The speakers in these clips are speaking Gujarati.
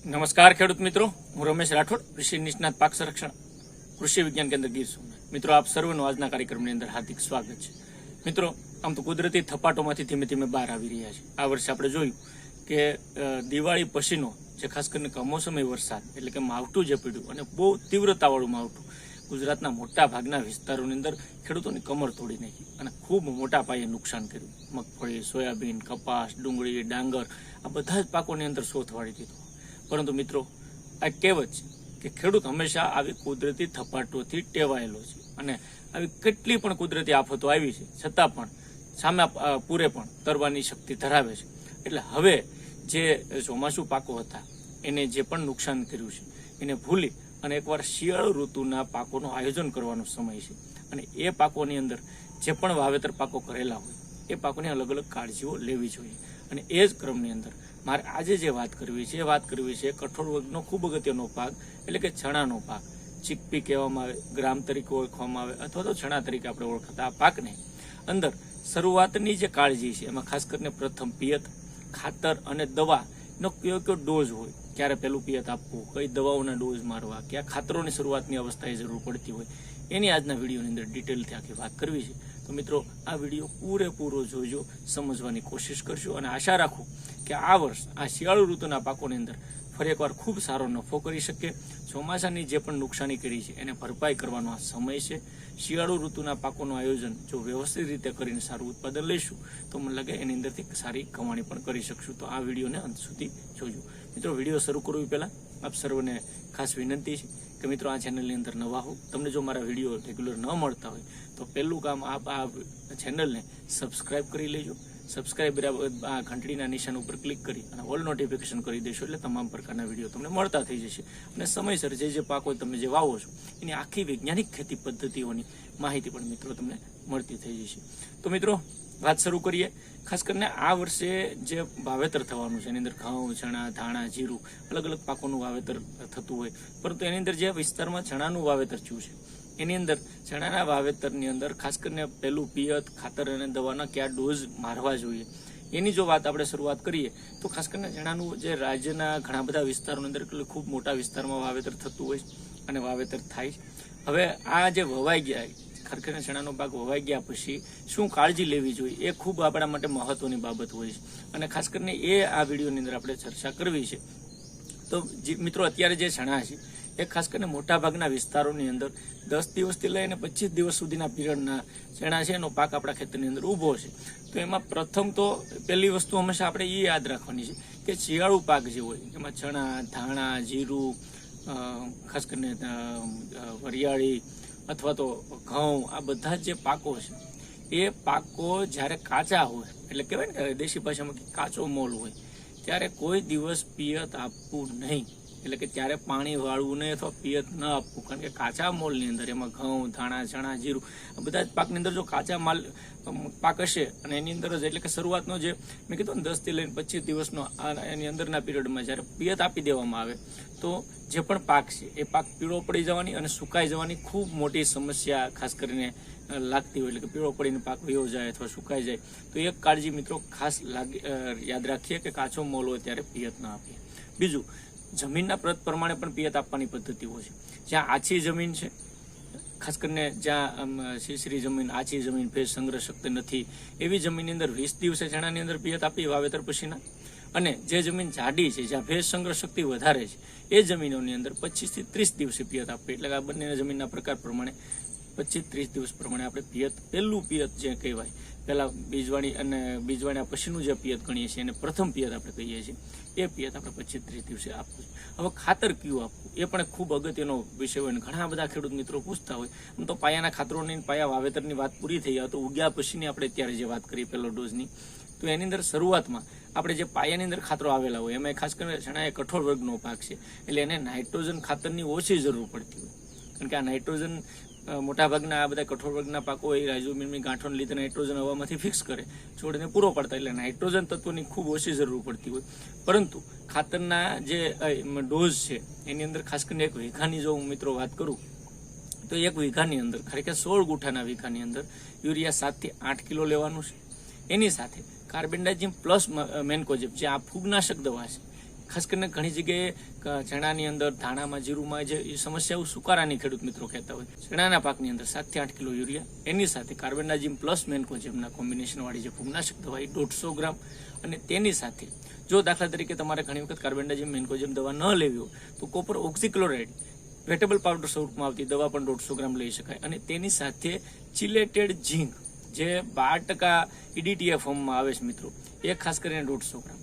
નમસ્કાર ખેડૂત મિત્રો, હું રમેશ રાઠોડ, કૃષિ નિષ્ણાત પાક સંરક્ષણ, કૃષિ વિજ્ઞાન કેન્દ્ર ગીર સોમનાથ. મિત્રો, આપ સર્વનું આજના કાર્યક્રમની અંદર હાર્દિક સ્વાગત છે. મિત્રો, આમ તો કુદરતી થપાટોમાંથી ધીમે ધીમે બહાર આવી રહ્યા છે. આ વર્ષે આપણે જોયું કે દિવાળી પછીનો, જે ખાસ કરીને કમોસમી વરસાદ, એટલે કે માવઠું જે પડ્યું, અને બહુ તીવ્રતાવાળું માવઠું, ગુજરાતના મોટા ભાગના વિસ્તારોની અંદર ખેડૂતોની કમર તોડી નાખી અને ખૂબ મોટા પાયે નુકસાન કર્યું. મગફળી, સોયાબીન, કપાસ, ડુંગળી, ડાંગર, આ બધા જ પાકોની અંદર શોથ વાળી દીધો. પરંતુ મિત્રો, આ કહેવત છે કે ખેડૂત હંમેશા આવી કુદરતી થપાટોથી ટેવાયેલો છે અને આવી કેટલી પણ કુદરતી આફતો આવી છે, છતાં પણ સામે પૂરે પણ તરવાની શક્તિ ધરાવે છે. એટલે હવે જે ચોમાસું પાકો હતા, એને જે પણ નુકસાન કર્યું છે, એને ભૂલી અને એકવાર શિયાળુ ઋતુના પાકોનું આયોજન કરવાનો સમય છે અને એ પાકોની અંદર જે પણ વાવેતર પાકો કરેલા હોય, એ પાકોની અલગ અલગ કાળજીઓ લેવી જોઈએ. અને એ જ ક્રમની અંદર મારે આજે જે વાત કરવી છે, એ વાત કરવી છે કઠોળ વર્ગનો ખૂબ અગત્યનો પાક એટલે કે ચણાનો પાક ચીકપી કહેવામાં આવે, ગ્રામ તરીકે ઓળખવામાં આવે, અથવા તો ચણા તરીકે આપણે ઓળખતા આ પાકને. અંદર, શરૂઆતની જે કાળજી છે, એમાં ખાસ કરીને પ્રથમ પિયત, ખાતર અને દવાનો કયો કયો ડોઝ હોય, ક્યારે પેલું પિયત આપવું, કઈ દવાઓના ડોઝ મારવા, ક્યાં ખાતરોની શરૂઆતની અવસ્થાએ જરૂર પડતી હોય, એની આજના વિડીયોની અંદર ડિટેલથી આખી વાત કરવી છે. તો મિત્રો, આ વીડિયો પૂરેપૂરો જોજો, સમજવાની કોશિશ કરજો અને આશા રાખું કે આ વર્ષ, આ શિયાળુ ઋતુના પાકોની અંદર ફરી એકવાર ખૂબ સારો નફો કરી શકીએ ચોમાસાની જે પણ નુકસાની કરી છે, એને ભરપાઈ કરવાનો આ સમય છે. શિયાળુ ઋતુના પાકોનું આયોજન જો વ્યવસ્થિત રીતે કરીને સારું ઉત્પાદન લઈશું, તો મને લાગે એની અંદરથી સારી કમાણી પણ કરી શકશું. તો આ વિડીયોને અંત સુધી જોજો. મિત્રો, વીડિયો શરૂ કરવી પહેલાં આપ સર્વને ખાસ વિનંતી છે કે મિત્રો, આ ચેનલની અંદર નવા હો. તમને જો મારા વીડિયો રેગ્યુલર ન મળતા હોય, તો પહેલું કામ આપ આ ચેનલને સબસ્ક્રાઈબ કરી લેજો. સબસ્ક્રાઇબ આ ઘંટડીના નિશાન ઉપર ક્લિક કરી અને ઓલ નોટિફિકેશન કરી દેશો એટલે તમામ પ્રકારના વીડિયો તમને મળતા થઈ જશે. અને સમયસર જે જે પાકો તમે જે વાવો છો, એની આખી વૈજ્ઞાનિક ખેતી પદ્ધતિઓની માહિતી પણ મિત્રો તમને મળતી થઈ જશે. તો મિત્રો, વાત શરૂ કરીએ. ખાસ કરીને આ વર્ષે જે વાવેતર થવાનું છે, એની અંદર ઘઉં, ચણા, ધાણા, જીરું અલગ અલગ પાકોનું વાવેતર થતું હોય. પરંતુ એની અંદર જે વિસ્તારમાં ચણાનું વાવેતર થયું છે એની અંદર ચણાના વાવેતરની અંદર ખાસ કરીને પહેલું પિયત, ખાતર અને દવાના કયા ડોઝ મારવા જોઈએ. એની જો વાત આપણે શરૂઆત કરીએ, તો ખાસ કરીને ચણાનું જે રાજ્યના ઘણા બધા વિસ્તારોની અંદર એટલે ખૂબ મોટા વિસ્તારમાં વાવેતર થતું હોય અને વાવેતર થાય. હવે આ જે વવાઈ ગયા ખરખરના ચણાનો પાક વવાઈ ગયા પછી શું કાળજી લેવી જોઈએ, એ ખૂબ આપણા માટે મહત્વની બાબત હોય છે. અને ખાસ કરીને એ આ વિડીયોની અંદર આપણે ચર્ચા કરવી છે. તો મિત્રો, અત્યારે જે ચણા છે એ ખાસ કરીને મોટાભાગના વિસ્તારોની અંદર દસ દિવસથી લઈને પચીસ દિવસ સુધીના પીરિયડના ચણા છે, એનો પાક આપણા ખેતરની અંદર ઊભો છે. તો એમાં પ્રથમ તો પહેલી વસ્તુ હંમેશા આપણે એ યાદ રાખવાની છે કે શિયાળુ પાક જે હોય એમાં ચણા, ધાણા, જીરું ખાસ કરીને વરિયાળી અથવા તો ઘઉં, આ બધા જે પાકો છે, એ પાકો જ્યારે કાચા હોય, એટલે કહેવાય ને દેશી ભાષામાં કાચો મોલ હોય ત્યારે કોઈ દિવસ પિયત આપવું નહીં. એટલે કે ત્યારે પાણી વાળવું નહીં અથવા પિયત ન આપવું. કારણ કે કાચા મોલની અંદર એમાં ઘઉં, ધાણા, ચણા, જીરું, આ બધા જ પાકની અંદર જો કાચા માલ પાક હશે અને એની અંદર જ એટલે કે શરૂઆતનો જે મેં કીધું ને દસથી લઈને પચીસ દિવસનો એની અંદરના પિરિયડમાં જ્યારે પિયત આપી દેવામાં આવે તો જે પણ પાક છે, એ પાક પીળો પડી જવાની અને સુકાઈ જવાની ખૂબ મોટી સમસ્યા ખાસ કરીને લાગતી હોય એટલે કે પીળો પડીને પાક વયો જાય અથવા સુકાઈ જાય. તો એક કાળજી મિત્રો ખાસ યાદ રાખીએ કે કાચો મોલ હોય ત્યારે પિયત ના આપીએ. બીજું, જમીનના પ્રત પ્રમાણે પણ પિયત આપવાની પદ્ધતિઓ છે. જ્યાં આછી જમીન છે, ખાસ કરીને જ્યાં શીશરી જમીન, આછી જમીન ભેજ સંગ્રહ શક્તિ નથી, એવી જમીનની અંદર વીસ દિવસે ચણાની અંદર પિયત આપી, વાવેતર પછીના. અને જે જમીન જાડી છે, જ્યાં ભેજ સંગ્રહ શક્તિ વધારે છે, એ જમીનોની અંદર પચીસથી ત્રીસ દિવસે પિયત આપવી. એટલે આ બંને જમીનના પ્રકાર પ્રમાણે પચીસ ત્રીસ દિવસ પ્રમાણે આપણે પિયત, પહેલું પિયત જે કહેવાય, પહેલાં બીજવાણી અને બીજવાણી પછીનું જે પિયત ગણીએ છીએ, એને પ્રથમ પિયત આપણે કહીએ છીએ, એ પિયત આપણે પચીસ ત્રીસ દિવસે આપવું હવે ખાતર કયું આપવું? એ પણ ખૂબ અગત્યનો વિષય હોય ઘણા બધા ખેડૂત મિત્રો પૂછતા હોય. આમ તો પાયાના ખાતરોની પાયા વાવેતરની વાત પૂરી થઈ જાય તો ઉગ્યા પછીની આપણે અત્યારે જે વાત કરી પહેલો ડોઝની તો એની અંદર શરૂઆતમાં આપણે જે પાયાની અંદર ખાતરો આવેલા હોય, એમાં ખાસ કરીને ચણા એ કઠોળ વર્ગનો પાક છે. એટલે એને નાઇટ્રોજન ખાતરની ઓછી જરૂર પડતી હોય. કારણ કે આ નાઇટ્રોજન મોટાભાગના આ બધા કઠોળ વર્ગના પાકો એ રાજુમીનની ગાંઠોને લીધે નાઇટ્રોજન હવામાંથી ફિક્સ કરે, છોડને પૂરો પડતા. એટલે નાઇટ્રોજન તત્વોની ખૂબ ઓછી જરૂર પડતી હોય. પરંતુ ખાતરના જે ડોઝ છે, એની અંદર ખાસ કરીને એક વીઘાની જો હું મિત્રો વાત કરું, તો એક વીઘાની અંદર, ખરેખર સોળ ગુઠાના વીઘાની અંદર યુરિયા સાતથી આઠ કિલો લેવાનું છે. એની સાથે કાર્બેન્ડાઝિમ પ્લસ મેન્કોજેબ, જે આ ફૂગનાશક દવા છે. ખાસ કરીને ઘણી જગ્યાએ ચણાની અંદર ધાણામાં, જીરુમાં જે સમસ્યાઓ સુકારાની ખેડૂત મિત્રો કહેતા હોય. ચણાના પાકની અંદર સાતથી આઠ કિલો યુરિયા, એની સાથે કાર્બેન્ડાજીમ પ્લસ મેન્કોજેમના કોમ્બિનેશન વાળી જે ફૂગનાશક દવા એ દોઢસો ગ્રામ અને તેની સાથે જો દાખલા તરીકે તમારે ઘણી વખત કાર્બેન્ડાજીમ મેન્કોજેમ દવા ન લેવી હોય, તો કોપર ઓક્સિક્લોરાઇડ વેટેબલ પાવડર સ્વરૂપમાં આવતી દવા પણ દોઢસો ગ્રામ લઈ શકાય અને તેની સાથે ચિલેટેડ ઝીંક જે બાર ટકા ઈડીટીએફ ફોર્મમાં આવે છે મિત્રો. એ ખાસ કરીને દોઢસો ગ્રામ.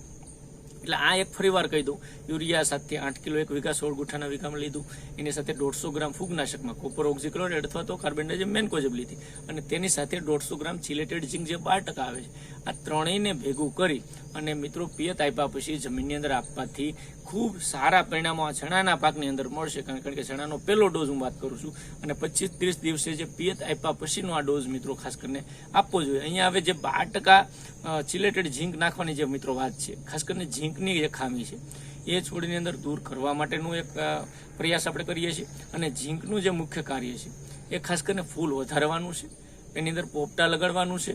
એટલે આ એક ફરી વાર કહી દઉં, યુરિયા સાતથી આઠ કિલો, એક વીઘા સોળ ગુઠાના વીઘામાં લીધું. એની સાથે દોઢસો ગ્રામ ફૂગનાશકમાં કોપર ઓક્ઝિક્લોરાઇડ અથવા તો કાર્બેન્ડાજમ મેન્કોજબ લીધી. અને તેની સાથે દોઢસો ગ્રામ ચિલેટેડ ઝીંક જે બાર ટકા આવે છે. આ ત્રણેયને ભેગું કરી અને મિત્રો પિયત આપ્યા પછી જમીનની અંદર આપવાથી ખૂબ સારા પરિણામો આ ચણાના પાકની અંદર મળશે, કારણ કે ચણાનો પહેલો ડોઝ હું વાત કરું છું અને પચીસ ત્રીસ દિવસે જે પિયત આપ્યા પછીનો આ ડોઝ મિત્રો ખાસ કરીને આપવો જોઈએ. અહીંયા હવે જે બાર ટકા ચિલેટેડ ઝીંક નાખવાની જે મિત્રો વાત છે, ખાસ કરીને ઝીંકની જે ખામી છે. એ છોડની અંદર દૂર કરવા માટેનું એક પ્રયાસ આપણે કરીએ છીએ અને ઝીંકનું જે મુખ્ય કાર્ય છે, એ ખાસ કરીને ફૂલ વધારવાનું છે. એની અંદર પોપટા લગાડવાનું છે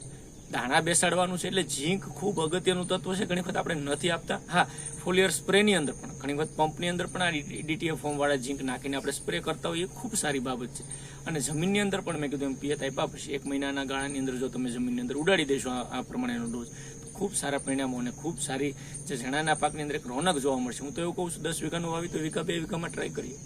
દાણા બેસાડવાનું છે એટલે ઝીંક ખૂબ અગત્યનું તત્વ છે. ઘણી વખત આપણે નથી આપતા. હા, ફોલિયર સ્પ્રેની અંદર પણ, ઘણી વખત પંપની અંદર પણ આ ડીટીએ ફોર્મવાળા ઝીંક નાખીને આપણે સ્પ્રે કરતા હોઈએ ખૂબ સારી બાબત છે. અને જમીનની અંદર પણ મેં કીધું એમ પિયત આપ્યા પછી એક મહિનાના ગાળાની અંદર જો તમે જમીનની અંદર ઉડાડી દેશો આ પ્રમાણેનો ડોઝ, ખૂબ સારા પરિણામો અને ખૂબ સારી જે ચણાના પાકની અંદર એક રોનક જોવા મળશે. હું તો એવું કહું છું, દસ વીઘાનું વાવી તો વીઘા બે વીઘામાં ટ્રાય કરીએ.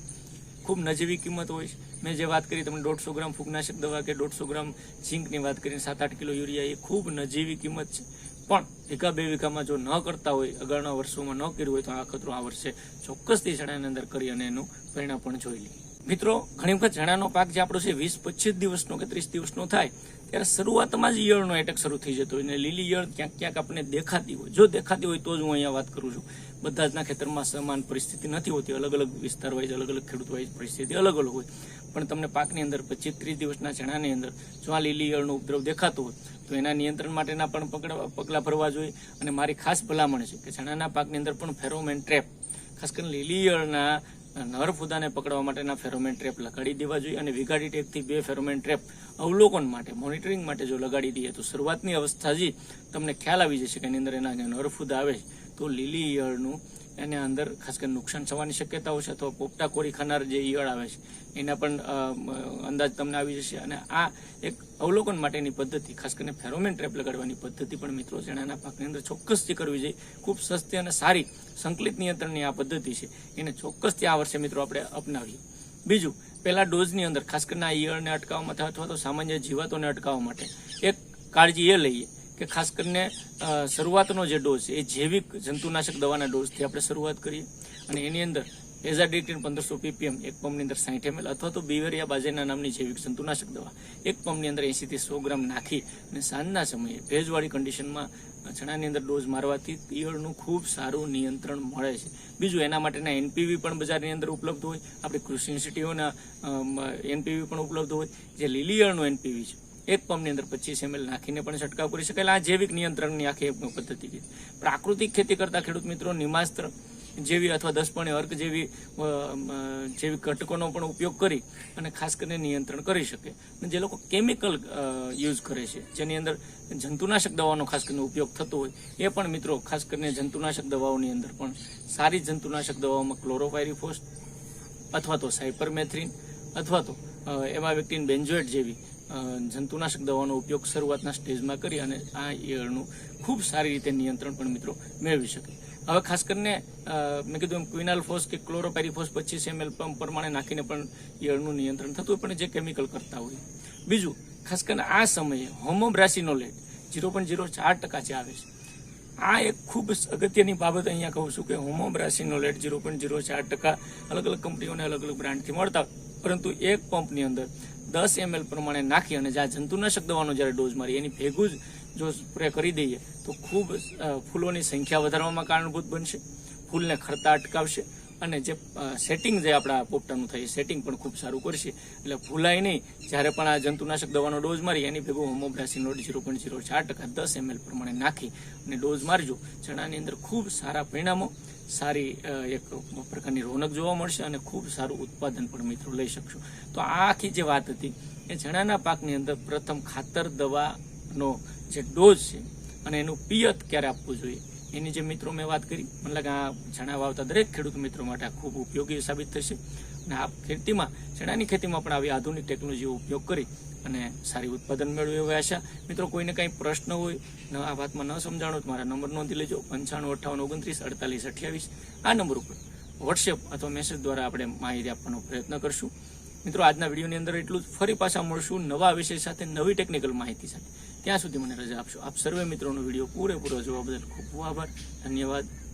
ખૂબ નજીવી કિંમત હોય છે. મેં જે વાત કરી, તમને દોઢસો ગ્રામ ફૂગનાશક દવા કે દોઢસો ગ્રામ ઝીંકની વાત કરીને સાત આઠ કિલો યુરિયા એ ખૂબ નજીવી કિંમત છે. પણ વીઘા બે વીઘામાં જો ન કરતા હોય, અગાઉના વર્ષોમાં ન કર્યું હોય તો આ ખતરો આ વર્ષે ચોક્કસથી ચણાની અંદર કરી અને એનું પરિણામ પણ જોઈ લઈએ. મિત્રો, ઘણી વખત ચણાનો પાક જે આપણો છે, વીસ, પચીસ દિવસનો કે ત્રીસ દિવસનો થાય, ત્યારે શરૂઆતમાં જ ઈયળનો એટેક શરૂ થઈ જતો હોય અને લીલી ઈયળ ક્યાંક ક્યાંક આપણને દેખાતી હોય. જો દેખાતી હોય તો જ હું અહીંયા વાત કરું છું. બધા જના ખેતરમાં સમાન પરિસ્થિતિ નથી હોતી. અલગ અલગ વિસ્તાર વાઇઝ અલગ અલગ ખેડૂત વાઇઝ પરિસ્થિતિ અલગ અલગ હોય. પણ તમને પાકની અંદર પચીસ, ત્રીસ દિવસના ચણાની અંદર જો આ લીલી ઈયળનો ઉપદ્રવ દેખાતો હોય, તો એના નિયંત્રણ માટેના પણ પકડ, પગલાં ભરવા જોઈએ. અને મારી ખાસ ભલામણ છે કે ચણાના પાકની અંદર પણ ફેરોમેન ટ્રેપ, ખાસ કરીને લીલી ઈયળના નર ફૂદાને પકડવા માટેના ફેરોમેન ટ્રેપ લગાડી દેવા જોઈએ અને વિઘાડી દીઠ બે ફેરોમેન ટ્રેપ અવલોકન માટે, મોનિટરિંગ માટે જો લગાડી દઈએ તો શરૂઆતની અવસ્થા જ તમને ખ્યાલ આવી જશે કે એની અંદર એના નર ફૂદા આવે તો લીલી ઈયળનું એના અંદર, ખાસ કરીને નુકસાન થવાની શક્યતાઓ છે, અથવા પોપટા કોરી ખાનાર જે ઈયળ આવે છે, એના પણ અંદાજ તમને આવી જશે. અને આ એક અવલોકન માટેની પદ્ધતિ, ખાસ કરીને ફેરોમેન ટ્રેપ લગાડવાની પદ્ધતિ પણ મિત્રો ચણાના પાકની અંદર ચોક્કસથી કરવી જોઈએ. ખૂબ સસ્તી અને સારી સંકલિત નિયંત્રણની આ પદ્ધતિ છે. એને ચોક્કસથી આ વર્ષે મિત્રો આપણે અપનાવીએ. બીજું, પહેલા ડોઝની અંદર, ખાસ કરીને આ ઈયળને અટકાવવા માટે અથવા તો સામાન્ય જીવાતોને અટકાવવા માટે એક કાળજી એ લઈએ કે ખાસ કરીને શરૂઆતનો જે ડોઝ એ જૈવિક જંતુનાશક દવાના ડોઝથી આપણે શરૂઆત કરીએ. અને એની અંદર એઝાડિક્ટિન પંદરસો પીપીએમ એક પંપની અંદર સાઠ એમએલ અથવા તો બીવેરિયા બાજેના નામની જૈવિક જંતુનાશક દવા. એક પંપની અંદર એંશીથી સો ગ્રામ નાખી અને સાંજના સમયે ભેજવાળી કન્ડિશનમાં ચણાની અંદર ડોઝ મારવાથી ઈયળનું ખૂબ સારું નિયંત્રણ મળે છે. બીજું, એના માટેના એનપીવી પણ બજારની અંદર ઉપલબ્ધ હોય. આપણી કૃષિ યુનિવર્સિટીઓના એનપીવી પણ ઉપલબ્ધ હોય. જે લીલી ઈયળનું એનપીવી છે એક પંપની અંદર પચીસ એમએલ નાખીને પણ છંટકાવ કરી શકાય. આ જૈવિક નિયંત્રણની આખી એક પદ્ધતિ છે. પ્રાકૃતિક ખેતી કરતા ખેડૂત મિત્રો નિમાસ્ત્ર જેવી અથવા દસપણે અર્ક જેવી જેવી ઘટકોનો પણ ઉપયોગ કરી અને ખાસ કરીને નિયંત્રણ કરી શકે. અને જે લોકો કેમિકલ યુઝ કરે છે, જેની અંદર જંતુનાશક દવાનો ખાસ કરીને ઉપયોગ થતો હોય, એ પણ મિત્રો ખાસ કરીને જંતુનાશક દવાઓની અંદર પણ સારી જંતુનાશક દવાઓમાં ક્લોરોપાયરીફોસ અથવા તો સાયપરમેથ્રિન અથવા તો એમાં એમાવેક્ટિન બેન્જોએટ જેવી જંતુનાશક દવાનો ઉપયોગ શરૂઆતના સ્ટેજમાં કરી અને આ ઈયળનું ખૂબ સારી રીતે નિયંત્રણ પણ મિત્રો મેળવી શકે. હવે ખાસ કરીને મેં કીધું એમ ક્વિનાલ ફોસ કે ક્લોરોપેરીફોસ પચીસ એમએલ પ્રમાણે નાખીને પણ ઈયળનું નિયંત્રણ થતું હોય, પણ જે કેમિકલ કરતા હોય. બીજું, ખાસ કરીને આ સમયે હોમોબ્રાસિનોલેટ જીરો પોઈન્ટ ઝીરો ચાર ટકા જે આવે છે, આ એક ખૂબ અગત્યની બાબત અહીંયા કહું છું કે હોમોબ્રાસિનોલેટ જીરો પોઈન્ટ ઝીરો ચાર ટકા અલગ અલગ કંપનીઓને અલગ અલગ બ્રાન્ડથી મળતા પરંતુ એક પંપની અંદર દસ એમએલ પ્રમાણે નાખી અને જ્યાં જંતુનાશક દવાનો જ્યારે ડોઝ મારી એની ભેગું જ જો સ્પ્રે કરી દઈએ, તો ખૂબ ફૂલોની સંખ્યા વધારવામાં કારણભૂત બનશે. ફૂલને ખરતા અટકાવશે અને જે સેટિંગ જે આપણા પોપટાનું થાય સેટિંગ પણ ખૂબ સારું કરશે. એટલે ભૂલાય નહીં, જ્યારે પણ આ જંતુનાશક દવાનો ડોઝ મારી એની ભેગું હોમોબ્રાસિનોડ ઝીરો પોઈન્ટ ઝીરો ચાર ટકા દસ એમએલ પ્રમાણે નાખી અને ડોઝ મારજો. ચણાની અંદર ખૂબ સારા પરિણામો સારી એક પ્રકારની રોનક જોવા મળશે અને ખૂબ સારું ઉત્પાદન પણ મિત્રો લઈ શકશો. તો આ આખી જે વાત હતી એ ચણાના પાકની અંદર પ્રથમ ખાતર દવાનો જે ડોઝ છે અને એનું પિયત ક્યારે આપવું જોઈએ, એની જે મિત્રો મેં વાત કરી, મને લાગે આ ચણા વાવતા દરેક ખેડૂત મિત્રો માટે આ ખૂબ ઉપયોગી સાબિત થશે. અને આ ખેતીમાં, ચણાની ખેતીમાં પણ આવી આધુનિક ટેકનોલોજીનો ઉપયોગ કરી અને સારી ઉત્પાદન મેળવ્યું એવી આશા. મિત્રો, કોઈને કંઈ પ્રશ્ન હોય આ વાતમાં ન સમજાણો તો મારા નંબર નોંધી લેજો, પંચાણું, અઠ્ઠાવન, ઓગણત્રીસ, અડતાલીસ, અઠ્યાવીસ. આ નંબર ઉપર વોટ્સએપ અથવા મેસેજ દ્વારા આપણે માહિતી આપવાનો પ્રયત્ન કરશું. મિત્રો, આજના વિડીયોની અંદર એટલું જ. ફરી પાછા મળશું નવા વિષય સાથે, નવી ટેકનિકલ માહિતી સાથે. ત્યાં સુધી મને રજા આપશો. આપ સર્વે મિત્રોનો વીડિયો પૂરેપૂરો જોવા બદલ ખૂબ ખૂબ આભાર. ધન્યવાદ.